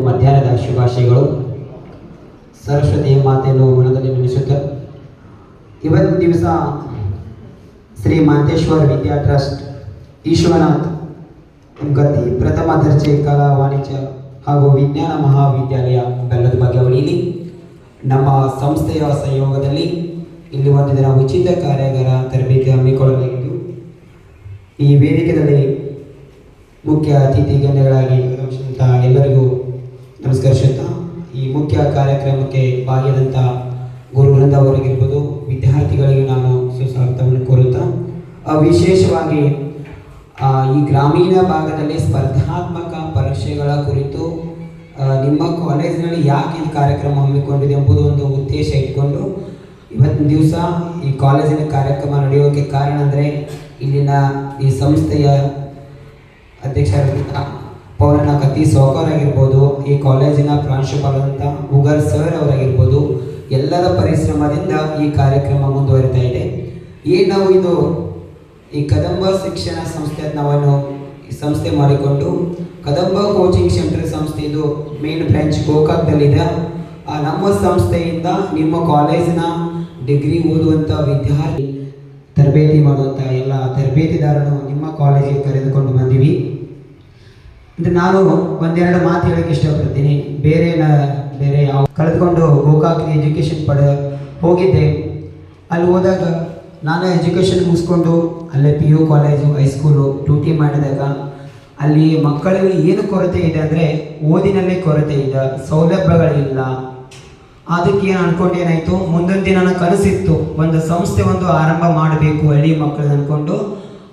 ಮಧ್ಯಾಹ್ನದ ಶುಭಾಶಯಗಳು. ಸರಸ್ವತಿ ಮಾತೆಯನ್ನು ಮನದಲ್ಲಿ ನೆನೆಸುತ್ತ ಇವತ್ತು ದಿವಸ ಶ್ರೀ ಮಾಂತೇಶ್ವರ ವಿದ್ಯಾ ಟ್ರಸ್ಟ್ ಈಶ್ವರನಾಥ್ ಗದ್ದಿ ಪ್ರಥಮ ದರ್ಜೆ ಕಲಾ ವಾಣಿಜ್ಯ ಹಾಗೂ ವಿಜ್ಞಾನ ಮಹಾವಿದ್ಯಾಲಯ ಬೆಲ್ಲದ ಬಗೆವಳಿಯಲ್ಲಿ ನಮ್ಮ ಸಂಸ್ಥೆಯ ಸಹಯೋಗದಲ್ಲಿ ಇಲ್ಲಿ ಒಂದು ದಿನ ಉಚಿತ ಕಾರ್ಯಾಗಾರ ತರಬೇತಿ ಹಮ್ಮಿಕೊಳ್ಳಲಾಗಿದ್ದು ಈ ವೇದಿಕೆಯಲ್ಲಿ ಮುಖ್ಯ ಅತಿಥಿ ಗಣ್ಯಗಳಾಗಿ ಎಲ್ಲರಿಗೂ ನಮಸ್ಕರಿಸುತ್ತಾ ಈ ಮುಖ್ಯ ಕಾರ್ಯಕ್ರಮಕ್ಕೆ ಭಾಗಿಯಾದಂಥ ಗುರು ವೃಂದ ಅವರಿಗಿರ್ಬೋದು ವಿದ್ಯಾರ್ಥಿಗಳಿಗೆ ನಾನು ಸುಸ್ವಾಗತವನ್ನು ಕೋರುತ್ತಾ ವಿಶೇಷವಾಗಿ ಈ ಗ್ರಾಮೀಣ ಭಾಗದಲ್ಲಿ ಸ್ಪರ್ಧಾತ್ಮಕ ಪರೀಕ್ಷೆಗಳ ಕುರಿತು ನಿಮ್ಮ ಕಾಲೇಜಿನಲ್ಲಿ ಯಾಕೆ ಈ ಕಾರ್ಯಕ್ರಮ ಹಮ್ಮಿಕೊಂಡಿದೆ ಎಂಬುದು ಒಂದು ಉದ್ದೇಶ ಇಟ್ಕೊಂಡು, ಇವತ್ತಿನ ದಿವಸ ಈ ಕಾಲೇಜಿನ ಕಾರ್ಯಕ್ರಮ ನಡೆಯೋಕ್ಕೆ ಕಾರಣ ಅಂದರೆ ಇಲ್ಲಿನ ಈ ಸಂಸ್ಥೆಯ ಅಧ್ಯಕ್ಷರಾದಂಥ ಪೌರಣ ಕತ್ತಿ ಸೋಕರ್ ಆಗಿರ್ಬೋದು, ಈ ಕಾಲೇಜಿನ ಪ್ರಾಂಶುಪಾಲರಂತ ಉಗರ್ ಸರ್ ಅವರಾಗಿರ್ಬೋದು, ಎಲ್ಲರ ಪರಿಶ್ರಮದಿಂದ ಈ ಕಾರ್ಯಕ್ರಮ ಮುಂದುವರಿತಾ ಇದೆ. ಏನು ನಾವು ಇದು ಈ ಕದಂಬ ಶಿಕ್ಷಣ ಸಂಸ್ಥೆ ಈ ಸಂಸ್ಥೆ ಮಾಡಿಕೊಂಡು, ಕದಂಬ ಕೋಚಿಂಗ್ ಸೆಂಟರ್ ಸಂಸ್ಥೆ ಇದು ಮೇನ್ ಬ್ರಾಂಚ್ ಗೋಕಾಕ್ದಲ್ಲಿದೆ. ಆ ನಮ್ಮ ಸಂಸ್ಥೆಯಿಂದ ನಿಮ್ಮ ಕಾಲೇಜಿನ ಡಿಗ್ರಿ ಓದುವಂಥ ವಿದ್ಯಾರ್ಥಿ ತರಬೇತಿ ಮಾಡುವಂಥ ಎಲ್ಲ ತರಬೇತಿದಾರನು ನಿಮ್ಮ ಕಾಲೇಜಿಗೆ ಕರೆದುಕೊಂಡು ಬಂದೀವಿ ಇದು ನಾನು ಒಂದೆರಡು ಮಾತು ಹೇಳಕ್ಕೆ ಇಷ್ಟಪಡ್ತೀನಿ. ಬೇರೆ ಬೇರೆ ಯಾವ ಕಳೆದುಕೊಂಡು ಗೋಕಾಕ್ಗೆ ಎಜುಕೇಷನ್ ಪಡ, ಹೋಗಿದ್ದೆ. ಅಲ್ಲಿ ಹೋದಾಗ ನಾನು ಎಜುಕೇಷನ್ ಮುಗಿಸ್ಕೊಂಡು ಅಲ್ಲೇ P U college high school duty ಮಾಡಿದಾಗ ಅಲ್ಲಿ ಮಕ್ಕಳಲ್ಲಿ ಏನು ಕೊರತೆ ಇದೆ ಅಂದರೆ ಓದಿನಲ್ಲೇ ಕೊರತೆ ಇದೆ, ಸೌಲಭ್ಯಗಳಿಲ್ಲ. ಅದಕ್ಕೆ ಏನು ಅಂದ್ಕೊಂಡು ಏನಾಯಿತು? ಮುಂದೊಂದು ದಿನ ಕನಸಿತ್ತು. ಒಂದು ಸಂಸ್ಥೆ ಒಂದು ಆರಂಭ ಮಾಡಬೇಕು ಹಳ್ಳಿ ಮಕ್ಕಳು ಅಂದ್ಕೊಂಡು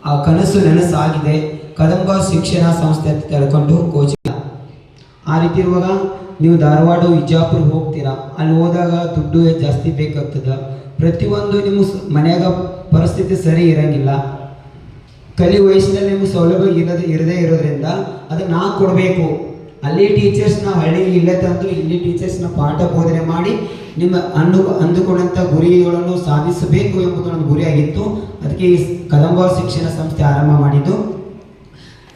ಆ ಕನಸು ನನಸಾಗಿದೆ. ಕದಂಬ ಶಿಕ್ಷಣ ಸಂಸ್ಥೆ ಅಂತ ತಿಳ್ಕೊಂಡು ಕೋಚಿಂಗ್ ಆ ರೀತಿ ಇರುವಾಗ ನೀವು ಧಾರವಾಡ ವಿಜಾಪುರ ಹೋಗ್ತೀರಾ? ಅಲ್ಲಿ ಹೋದಾಗ ದುಡ್ಡು ಜಾಸ್ತಿ ಬೇಕಾಗ್ತದೆ. ಪ್ರತಿಯೊಂದು ನಿಮ್ಮ ಮನೆಯಾಗ ಪರಿಸ್ಥಿತಿ ಸರಿ ಇರಂಗಿಲ್ಲ. ಕಲಿ ವಯಸ್ಸಿನಲ್ಲಿ ನಿಮ್ಗೆ ಸೌಲಭ್ಯ ಇರೋದು ಇರದೇ ಇರೋದ್ರಿಂದ ಅದು ನಾ ಕೊಡಬೇಕು. ಅಲ್ಲಿ ಟೀಚರ್ಸ್ನ ಹಳ್ಳಿ ಇಲ್ಲೇ ತಂದು, ಇಲ್ಲಿ ಟೀಚರ್ಸ್ನ ಪಾಠ ಬೋಧನೆ ಮಾಡಿ ನಿಮ್ಮ ಅಂದು ಅಂದುಕೊಂಡಂಥ ಗುರಿಗಳನ್ನು ಸಾಧಿಸಬೇಕು ಎಂಬುದು ನನ್ನ ಗುರಿಯಾಗಿತ್ತು. ಅದಕ್ಕೆ ಈ ಕದಂಬ ಶಿಕ್ಷಣ ಸಂಸ್ಥೆ ಆರಂಭ ಮಾಡಿದ್ದು.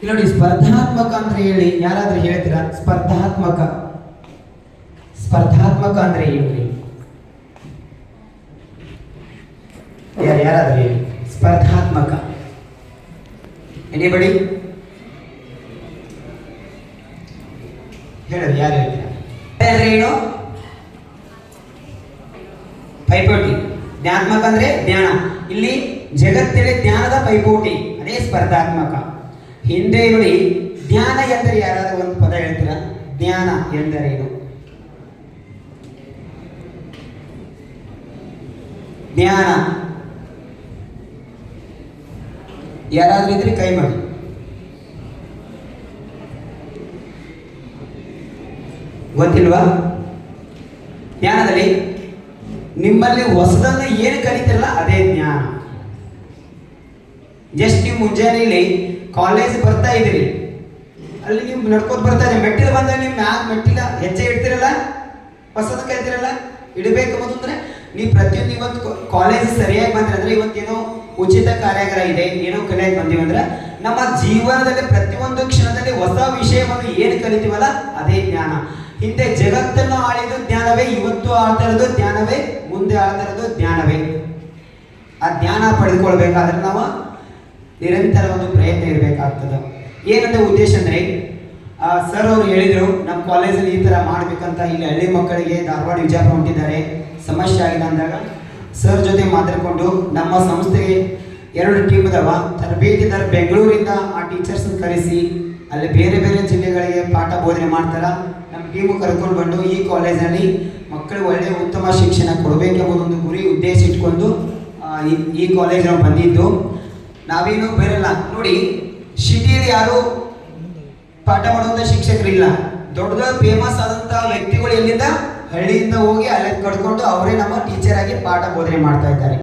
ಇಲ್ಲಿ ನೋಡಿ, ಸ್ಪರ್ಧಾತ್ಮಕ ಅಂತ ಹೇಳಿ, ಯಾರಾದ್ರೂ ಹೇಳ್ತೀರಾ? ಸ್ಪರ್ಧಾತ್ಮಕ. ಸ್ಪರ್ಧಾತ್ಮಕ ಅಂದ್ರೆ ಏನ್ರಿ ಯಾರು ಯಾರಾದ್ರೂ ಹೇಳಿ. ಸ್ಪರ್ಧಾತ್ಮಕ. ಎನಿಬಡಿ ಹೇಳೋದು ಯಾರು ಹೇಳ್ತೀರಾ? ಅಂದ್ರೆ ಏನು ಪೈಪೋಟಿ. ಜ್ಞಾತ್ಮಕ ಅಂದ್ರೆ ಜ್ಞಾನ. ಇಲ್ಲಿ ಜಗತ್ತಿನ ಜ್ಞಾನದ ಪೈಪೋಟಿ. ಅದೇ ಸ್ಪರ್ಧಾತ್ಮಕ. ಹಿಂದೆ ನೋಡಿ, ಜ್ಞಾನ ಎಂದರೆ ಯಾರಾದರೂ ಒಂದು ಪದ ಹೇಳ್ತೀರಾ? ಜ್ಞಾನ ಎಂದರೇನು ಜ್ಞಾನ. ಯಾರಾದ್ರೂ ಇದ್ರೆ ಕೈ ಮಾಡಿ. ಗೊತ್ತಿಲ್ವಾ? ಜ್ಞಾನದಲ್ಲಿ ನಿಮ್ಮಲ್ಲಿ ಹೊಸದನ್ನು ಏನು ಕಲಿತಿರಲ್ಲ, ಅದೇ ಜ್ಞಾನ. ಜಸ್ಟ್ ನೀವು ಮುಂಜಾನೆಯಲ್ಲಿ ಕಾಲೇಜ್ ಬರ್ತಾ ಇದ್ದೀರಿ. ಅಲ್ಲಿ ನೀವು ನಡ್ಕೋತ ಬರ್ತಾ ಇದೆ ಮೆಟ್ಟಿಲು ಬಂದಾಗ ನೀವು ಮ್ಯಾಗ ಮೆಟ್ಟಿಲ ಹೆಜ್ಜೆ ಇಡ್ತಿರಲ್ಲ? ಹೊಸದ ಕಲಿತಿರಲ್ಲ? ಇಡಬೇಕು ಅಂತಂದ್ರೆ ನೀವು ಪ್ರತಿಯೊಂದು ಇವತ್ತು ಕಾಲೇಜ್ ಸರಿಯಾಗಿ ಬಂದ್ರೆ ಅಂದ್ರೆ ಇವತ್ತೇನೋ ಉಚಿತ ಕಾರ್ಯಾಗಾರ ಇದೆ, ಏನೋ ಕಲಿಯಕ್ಕೆ ಬಂದೀವಿ ಅಂದ್ರೆ ನಮ್ಮ ಜೀವನದಲ್ಲಿ ಪ್ರತಿಯೊಂದು ಕ್ಷಣದಲ್ಲಿ ಹೊಸ ವಿಷಯವನ್ನು ಏನು ಕಲಿತೀವಲ್ಲ, ಅದೇ ಜ್ಞಾನ. ಹಿಂದೆ ಜಗತ್ತನ್ನು ಆಳಿದ್ದು ಜ್ಞಾನವೇ, ಇವತ್ತು ಆಳ್ತಾ ಇರೋದು ಜ್ಞಾನವೇ, ಮುಂದೆ ಆಳ್ತಾ ಇರೋದು ಜ್ಞಾನವೇ. ಆ ಜ್ಞಾನ ಪಡೆದುಕೊಳ್ಬೇಕಾದ್ರೆ ನಾವು ನಿರಂತರ ಒಂದು ಪ್ರಯತ್ನ ಇರಬೇಕಾಗ್ತದೆ. ಏನಂತ ಉದ್ದೇಶ ಅಂದರೆ ಸರ್ ಅವರು ಹೇಳಿದರು ನಮ್ಮ ಕಾಲೇಜಲ್ಲಿ ಈ ಥರ ಮಾಡಬೇಕಂತ ಇಲ್ಲಿ ಹಳ್ಳಿ ಮಕ್ಕಳಿಗೆ ಧಾರವಾಡ, ವಿಜಯಪುರ ಹೊಂಟಿದ್ದಾರೆ ಸಮಸ್ಯೆ ಆಗಿದೆ ಅಂದಾಗ ಸರ್ ಜೊತೆ ಮಾತಾಡಿಕೊಂಡು ನಮ್ಮ ಸಂಸ್ಥೆಗೆ ಎರಡು ಟೀಮ್ ಅದಾವ. ತರಬೇತಿದಾರ ಬೆಂಗಳೂರಿಂದ ಆ ಟೀಚರ್ಸ್ ಕರೆಸಿ, ಅಲ್ಲಿ ಬೇರೆ ಬೇರೆ ಜಿಲ್ಲೆಗಳಿಗೆ ಪಾಠ ಬೋಧನೆ ಮಾಡ್ತಾರ. ನಮ್ಮ ಟೀಮು ಕರ್ಕೊಂಡು ಬಂದು ಈ ಕಾಲೇಜಲ್ಲಿ ಮಕ್ಕಳಿಗೆ ಒಳ್ಳೆಯ ಉತ್ತಮ ಶಿಕ್ಷಣ ಕೊಡಬೇಕೆಂಬುದೊಂದು ಗುರಿ ಉದ್ದೇಶ ಇಟ್ಕೊಂಡು ಈ- ಈ ಕಾಲೇಜ್ ನಾವು ಬಂದಿದ್ದು. ನಾವೇನು ಬೇರೆಲ್ಲ. ನೋಡಿ, ಸಿಟಿಯಲ್ಲಿ ಯಾರು ಪಾಠ ಮಾಡುವಂತ ಶಿಕ್ಷಕರಿಲ್ಲ. ದೊಡ್ಡ ದೊಡ್ಡ ಫೇಮಸ್ ಆದಂತ ವ್ಯಕ್ತಿಗಳು ಎಲ್ಲಿಂದ? ಹಳ್ಳಿಯಿಂದ ಹೋಗಿ ಅಲ್ಲಿ ಕಟ್ಕೊಂಡು ಅವರೇ ನಮ್ಮ ಟೀಚರ್ ಆಗಿ ಪಾಠ ಬೋಧನೆ ಮಾಡ್ತಾ ಇದ್ದಾರೆ.